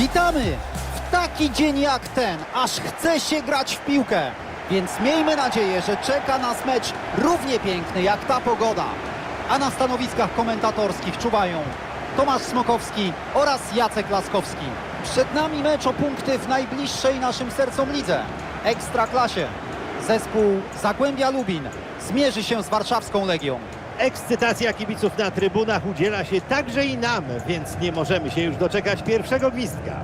Witamy! W taki dzień jak ten, aż chce się grać w piłkę. Więc miejmy nadzieję, że czeka nas mecz równie piękny jak ta pogoda. A na stanowiskach komentatorskich czuwają Tomasz Smokowski oraz Jacek Laskowski. Przed nami mecz o punkty w najbliższej naszym sercom lidze. Ekstraklasie. Zespół Zagłębia Lubin zmierzy się z warszawską Legią. Ekscytacja kibiców na trybunach udziela się także i nam, więc nie możemy się już doczekać pierwszego gwizdka.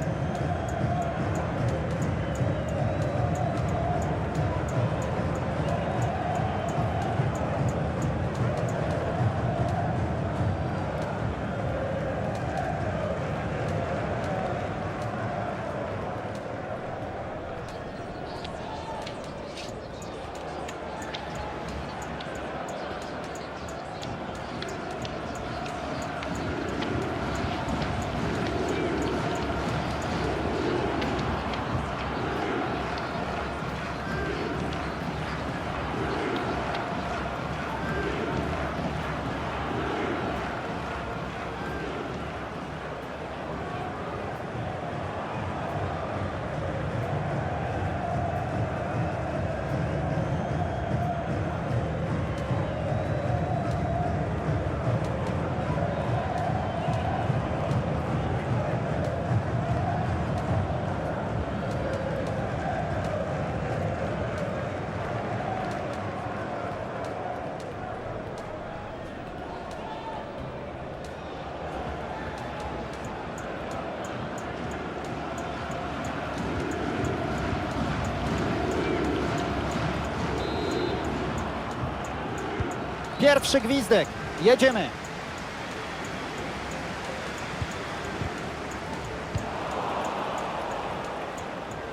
Pierwszy gwizdek. Jedziemy.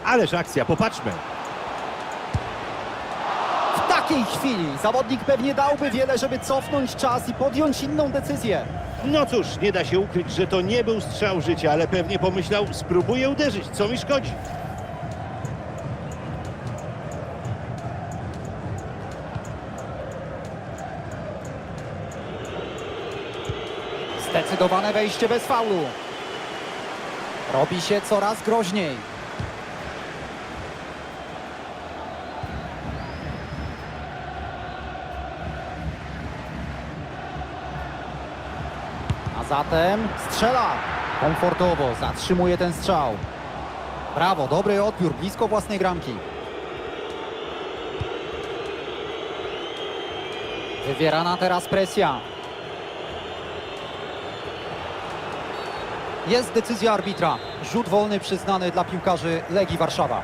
Ależ akcja, popatrzmy. W takiej chwili zawodnik pewnie dałby wiele, żeby cofnąć czas i podjąć inną decyzję. No cóż, nie da się ukryć, że to nie był strzał życia, ale pewnie pomyślał, spróbuję uderzyć, co mi szkodzi. Zdecydowane wejście bez faulu. Robi się coraz groźniej. A zatem strzela. Komfortowo zatrzymuje ten strzał. Brawo, dobry odbiór, blisko własnej bramki. Wywierana teraz presja. Jest decyzja arbitra. Rzut wolny przyznany dla piłkarzy Legii Warszawa.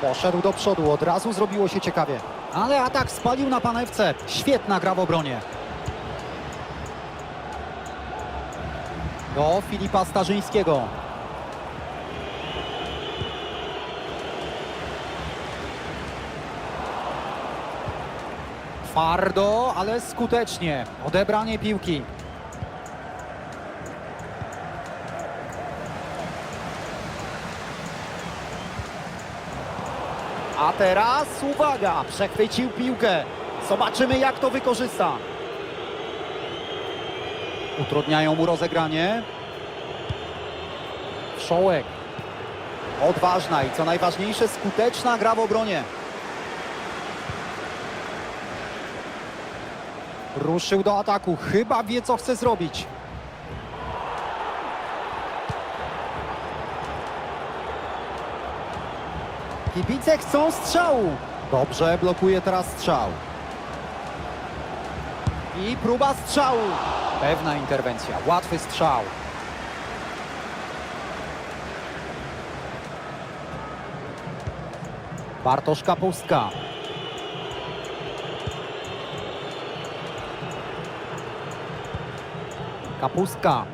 Poszedł do przodu, od razu zrobiło się ciekawie. Ale atak spalił na panewce. Świetna gra w obronie. Do Filipa Starzyńskiego. Twardo, ale skutecznie. Odebranie piłki. A teraz uwaga, przechwycił piłkę. Zobaczymy jak to wykorzysta. Utrudniają mu rozegranie. Wszołek. Odważna i co najważniejsze skuteczna gra w obronie. Ruszył do ataku. Chyba wie co chce zrobić. Kibice chcą strzału. Dobrze, blokuje teraz strzał. I próba strzału. Pewna interwencja, łatwy strzał. Bartosz Kapustka. Kapustka.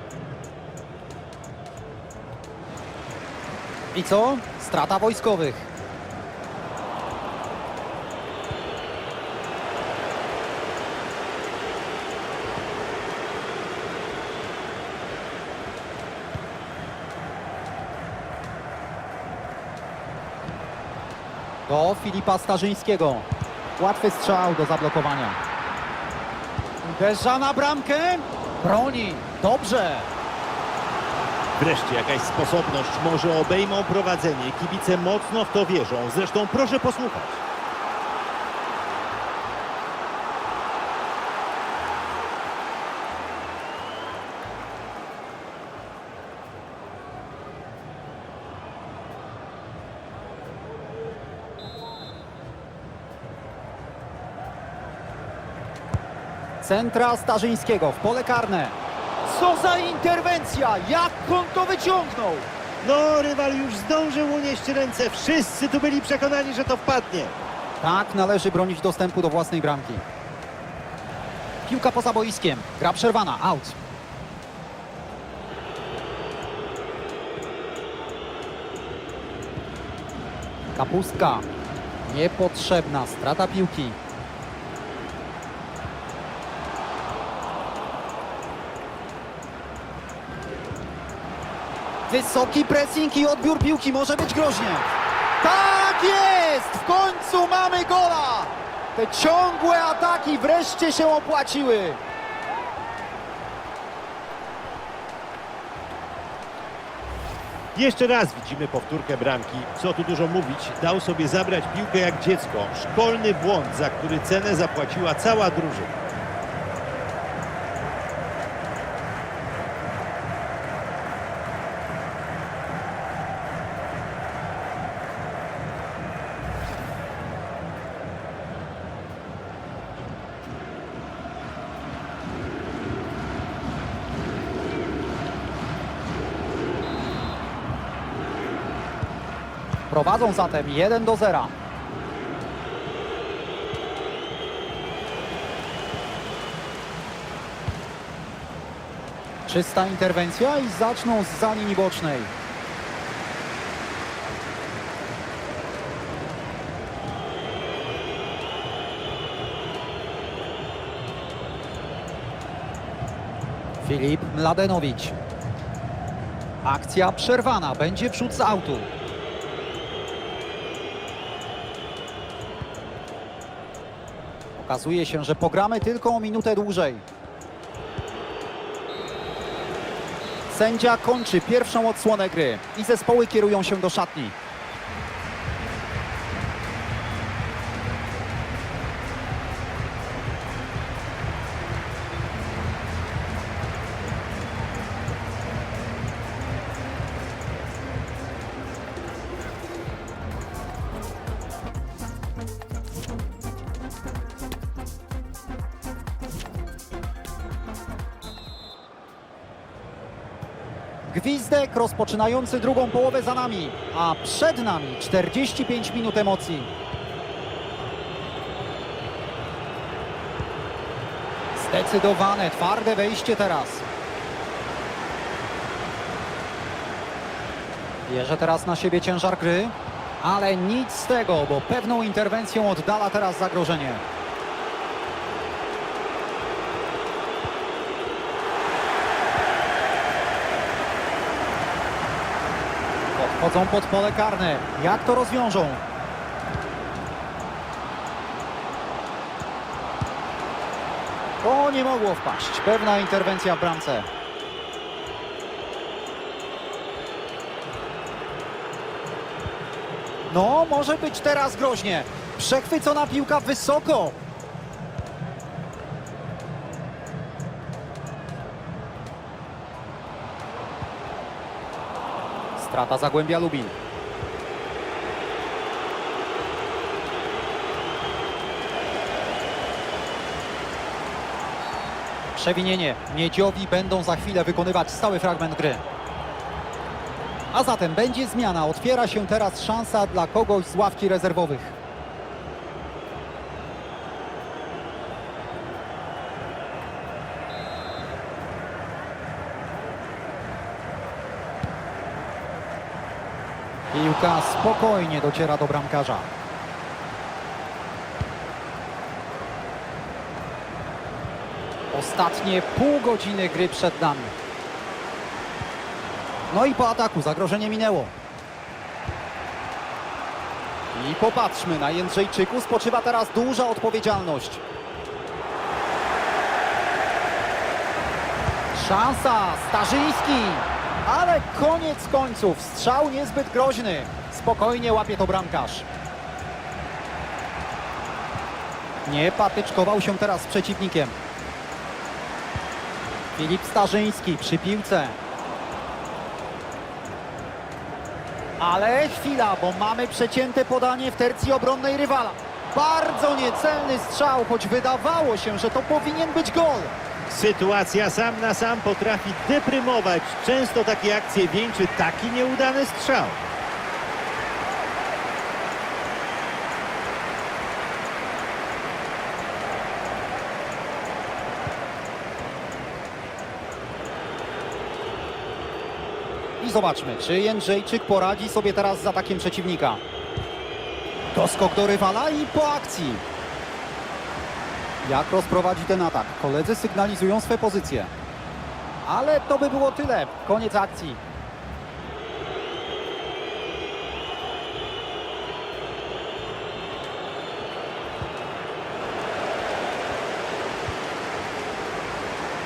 I co? Strata wojskowych. Do Filipa Starzyńskiego. Łatwy strzał do zablokowania. Uderza na bramkę. Broni. Dobrze. Wreszcie jakaś sposobność, może obejmą prowadzenie. Kibice mocno w to wierzą. Zresztą proszę posłuchać. Centra Starzyńskiego w pole karne. Co za interwencja! Jak on to wyciągnął? No, rywal już zdążył unieść ręce. Wszyscy tu byli przekonani, że to wpadnie. Tak należy bronić dostępu do własnej bramki. Piłka poza boiskiem. Gra przerwana. Out. Kapustka. Niepotrzebna strata piłki. Wysoki pressing i odbiór piłki może być groźnie. Tak jest! W końcu mamy gola! Te ciągłe ataki wreszcie się opłaciły. Jeszcze raz widzimy powtórkę bramki. Co tu dużo mówić, dał sobie zabrać piłkę jak dziecko. Szkolny błąd, za który cenę zapłaciła cała drużyna. Prowadzą zatem 1 do 0. Czysta interwencja i zaczną z za linii bocznej. Filip Mladenowicz. Akcja przerwana. Będzie wrzut z autu. Okazuje się, że pogramy tylko o minutę dłużej. Sędzia kończy pierwszą odsłonę gry i zespoły kierują się do szatni. Gwizdek rozpoczynający drugą połowę za nami, a przed nami 45 minut emocji. Zdecydowane, twarde wejście teraz. Bierze teraz na siebie ciężar gry, ale nic z tego, bo pewną interwencją oddala teraz zagrożenie. Podchodzą pod pole karne. Jak to rozwiążą? To nie mogło wpaść. Pewna interwencja w bramce. No, może być teraz groźnie. Przechwycona piłka wysoko. Strata Zagłębia Lubin. Przewinienie. Miedziowi będą za chwilę wykonywać stały fragment gry. A zatem będzie zmiana. Otwiera się teraz szansa dla kogoś z ławki rezerwowych. Piłka spokojnie dociera do bramkarza. Ostatnie pół godziny gry przed nami. No i po ataku zagrożenie minęło. I popatrzmy, na Jędrzejczyku spoczywa teraz duża odpowiedzialność. Szansa, Starzyński, ale koniec końców, strzał niezbyt groźny. Spokojnie łapie to bramkarz. Nie patyczkował się teraz z przeciwnikiem. Filip Starzyński przy piłce. Ale chwila, bo mamy przecięte podanie w tercji obronnej rywala. Bardzo niecelny strzał, choć wydawało się, że to powinien być gol. Sytuacja sam na sam potrafi deprymować. Często takie akcje wieńczy taki nieudany strzał. I zobaczmy, czy Jędrzejczyk poradzi sobie teraz z atakiem przeciwnika. Doskok do rywala i po akcji. Jak rozprowadzi ten atak? Koledzy sygnalizują swe pozycje. Ale to by było tyle. Koniec akcji.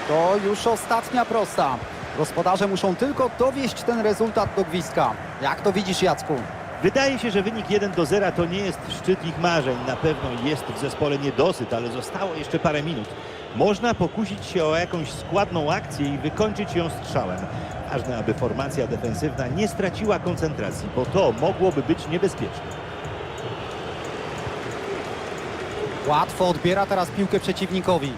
To już ostatnia prosta. Gospodarze muszą tylko dowieść ten rezultat do gwizdka. Jak to widzisz, Jacku? Wydaje się, że wynik 1 do 0 to nie jest szczyt ich marzeń. Na pewno jest w zespole niedosyt, ale zostało jeszcze parę minut. Można pokusić się o jakąś składną akcję i wykończyć ją strzałem. Ważne, aby formacja defensywna nie straciła koncentracji, bo to mogłoby być niebezpieczne. Łatwo odbiera teraz piłkę przeciwnikowi.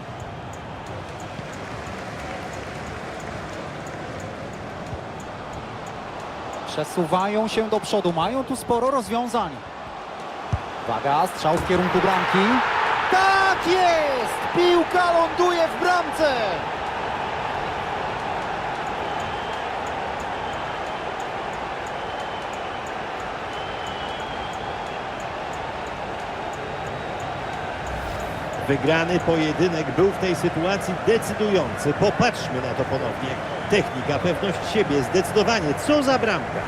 Przesuwają się do przodu, mają tu sporo rozwiązań. Uwaga, strzał w kierunku bramki. Tak jest! Piłka ląduje w bramce! Wygrany pojedynek był w tej sytuacji decydujący. Popatrzmy na to ponownie. Technika, pewność siebie, zdecydowanie. Co za bramka!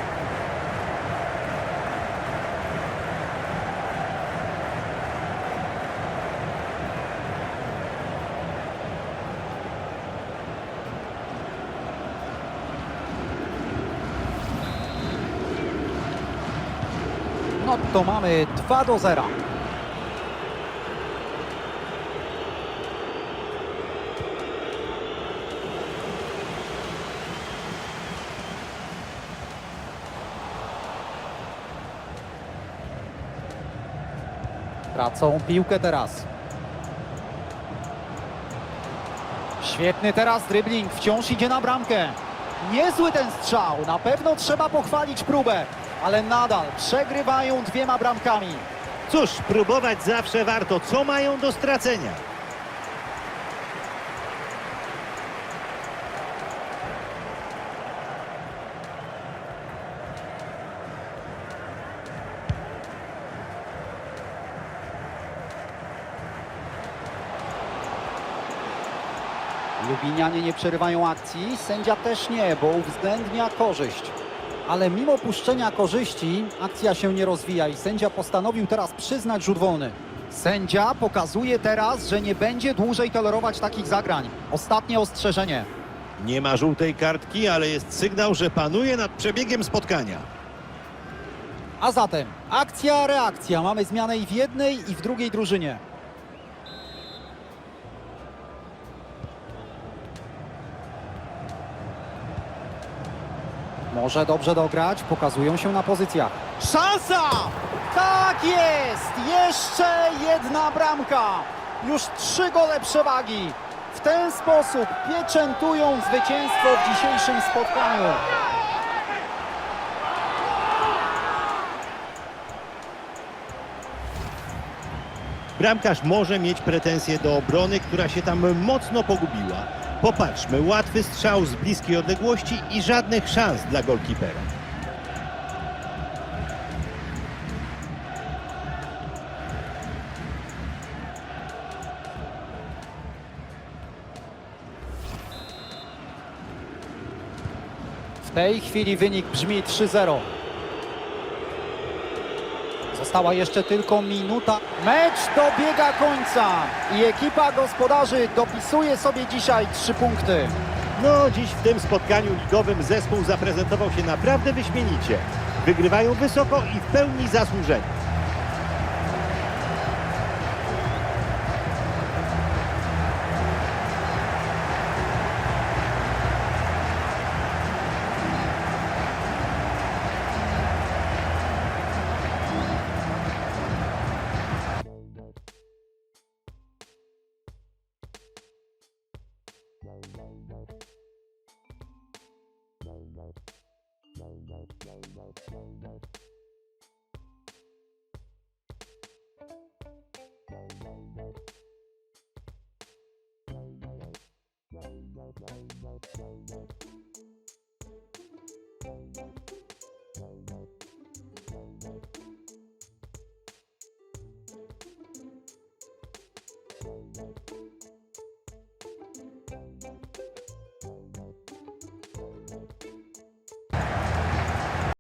No to mamy 2 do 0. Tracą piłkę teraz. Świetny teraz dribbling, wciąż idzie na bramkę. Niezły ten strzał, na pewno trzeba pochwalić próbę, ale nadal przegrywają dwiema bramkami. Cóż, próbować zawsze warto. Co mają do stracenia? Lubinianie nie przerywają akcji, sędzia też nie, bo uwzględnia korzyść. Ale mimo puszczenia korzyści akcja się nie rozwija i sędzia postanowił teraz przyznać rzut wolny. Sędzia pokazuje teraz, że nie będzie dłużej tolerować takich zagrań. Ostatnie ostrzeżenie. Nie ma żółtej kartki, ale jest sygnał, że panuje nad przebiegiem spotkania. A zatem akcja, reakcja. Mamy zmianę i w jednej i w drugiej drużynie. Może dobrze dograć, pokazują się na pozycjach. Szansa! Tak jest! Jeszcze jedna bramka! Już trzy gole przewagi. W ten sposób pieczętują zwycięstwo w dzisiejszym spotkaniu. Bramkarz może mieć pretensje do obrony, która się tam mocno pogubiła. Popatrzmy, łatwy strzał z bliskiej odległości i żadnych szans dla golkipera. W tej chwili wynik brzmi 3-0. Została jeszcze tylko minuta. Mecz dobiega końca i ekipa gospodarzy dopisuje sobie dzisiaj trzy punkty. No, dziś w tym spotkaniu ligowym zespół zaprezentował się naprawdę wyśmienicie. Wygrywają wysoko i w pełni zasłużeni. Bye.